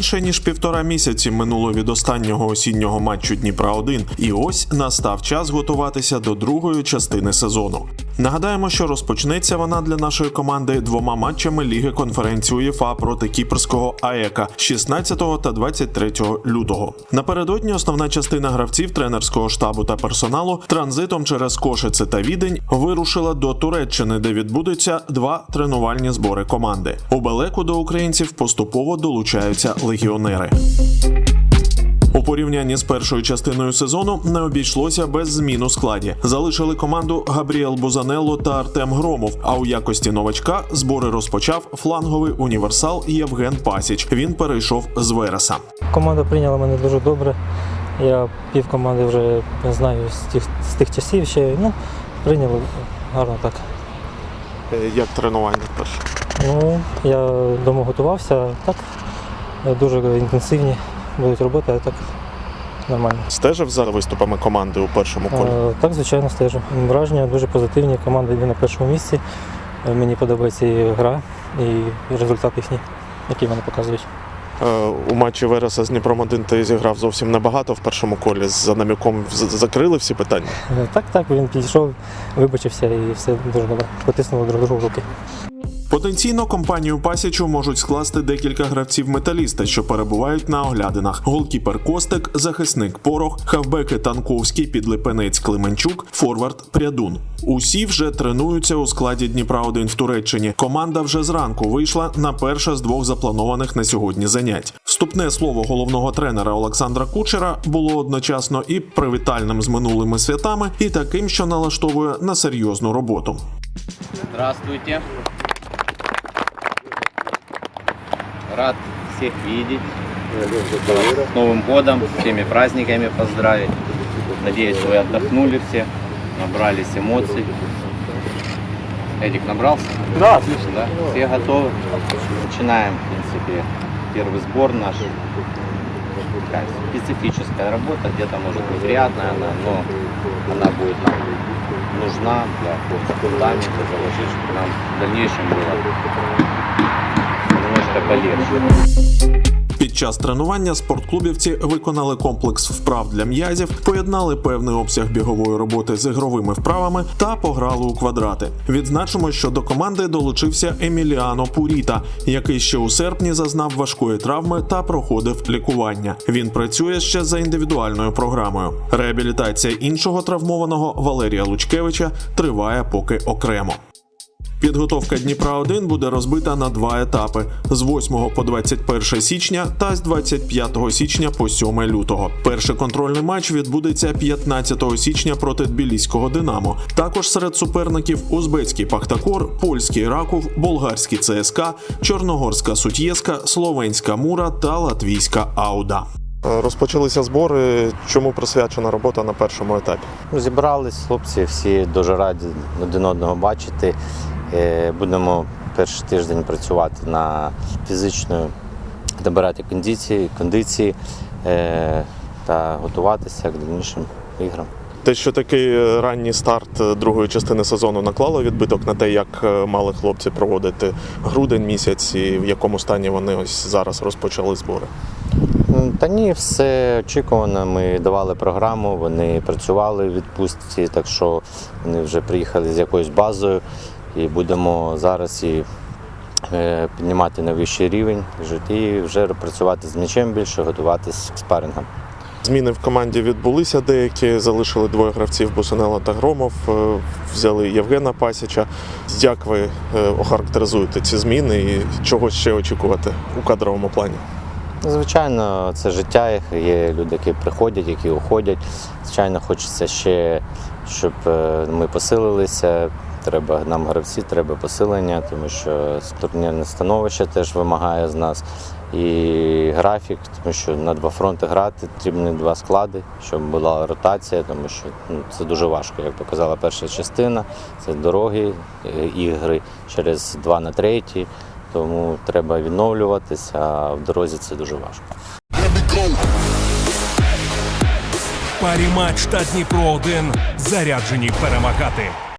Менше ніж півтора місяці минуло від останнього осіннього матчу Дніпра 1 і ось настав час готуватися до другої частини сезону. Нагадаємо, що розпочнеться вона для нашої команди двома матчами Ліги конференції УЄФА проти кіпрського АЕКа 16 та 23 лютого. Напередодні основна частина гравців тренерського штабу та персоналу транзитом через Кошице та Відень вирушила до Туреччини, де відбудуться два тренувальні збори команди. У Белеку до українців поступово долучаються легіонери. У порівнянні з першою частиною сезону не обійшлося без змін у складі. Залишили команду Габріел Бузанелло та Артем Громов. А у якості новачка збори розпочав фланговий універсал Євген Пасіч. Він перейшов з Вереса. Команда прийняла мене дуже добре. Я пів команди вже не знаю з тих, з тих часів ще. Ну, прийняли гарно так. Як тренування перше? Ну, я вдома готувався, так. Дуже інтенсивні будуть роботи, а так нормально. Стежив за виступами команди у першому Е, Так, звичайно, стежу. Враження дуже позитивні. Команда йде на першому місці. Е, Мені подобається і гра, і результат їхній, який вони показують. Е, У матчі Вереса з Дніпром 1 ти зіграв зовсім небагато в першому колі. За наміком закрили всі питання. Е, Так, так, він підійшов, вибачився і все дуже добре. Потиснули друг другу руки. Потенційно компанію Пасічу можуть скласти декілька гравців металіста, що перебувають на оглядинах: голкіпер Костик, захисник Порох, хавбеки Танковський, підлипенець Клименчук, форвард Прядун. Усі вже тренуються у складі Дніпра 1 в Туреччині. Команда вже зранку вийшла на перше з двох запланованих на сьогодні занять. Вступне слово головного тренера Олександра Кучера було одночасно і привітальним з минулими святами, і таким, що налаштовує на серйозну роботу. Здравствуйте. Рад всех видеть. С Новым годом, всеми праздниками поздравить. Надеюсь, вы отдохнули все, набрались эмоций. Эдик набрался? Да, отлично. Да? Все готовы? Начинаем, в принципе, первый сбор наш. Такая специфическая работа, где-то может быть приятная она, но она будет нам нужна для фундамента, заложить, чтобы нам в дальнейшем было немножко. Під час тренування спортклубівці виконали комплекс вправ для м'язів, поєднали певний обсяг бігової роботи з ігровими вправами та пограли у квадрати. Відзначимо, що до команди долучився Еміліано Пуріта, який ще у серпні зазнав важкої травми та проходив лікування. Він працює ще за індивідуальною програмою. Реабілітація іншого травмованого Валерія Лучкевича триває поки окремо. Підготовка Дніпра 1 буде розбита на два етапи: з 8 по 21 січня та з 25 січня по 7 лютого. Перший контрольний матч відбудеться 15 січня проти Тбіліського Динамо. Також серед суперників узбецький Пахтакор, польський Раков, болгарський ЦСКА, Чорногорська Сутєска, Словенська Мура та Латвійська Ауда. Розпочалися збори. Чому присвячена робота на першому етапі? Зібрались хлопці, всі дуже раді один одного бачити. Е, Будемо перший тиждень працювати на фізичною, добирати кондиції, кондиції е, та готуватися к дальнішим іграм. Те, що такий е, ранній старт другої частини сезону наклало відбиток на те, як мали хлопці проводити грудень місяць і в якому стані вони ось зараз розпочали збори. Та ні, все очікувано. Ми давали програму, вони працювали в відпустці, так що вони вже приїхали з якоюсь базою і будемо зараз і е, піднімати на вищий рівень і вже працювати з м'ячем більше, готуватись к спарингам. Зміни в команді відбулися деякі, залишили двоє гравців Бусанела та Громов, е, взяли Євгена Пасіча. Як ви е, охарактеризуєте ці зміни і чого ще очікувати у кадровому плані? Звичайно, це життя їх. Є люди, які приходять, які уходять. Звичайно, хочеться ще, щоб ми посилилися. Треба нам гравці, треба посилення, тому що турнірне становище теж вимагає з нас. І графік, тому що на два фронти грати потрібні два склади, щоб була ротація, тому що ну, це дуже важко. Як показала перша частина, це дороги, е, ігри через два на треті. Тому треба відновлюватися, а в дорозі це дуже важко. Парі матч та Дніпро 1 заряджені перемагати.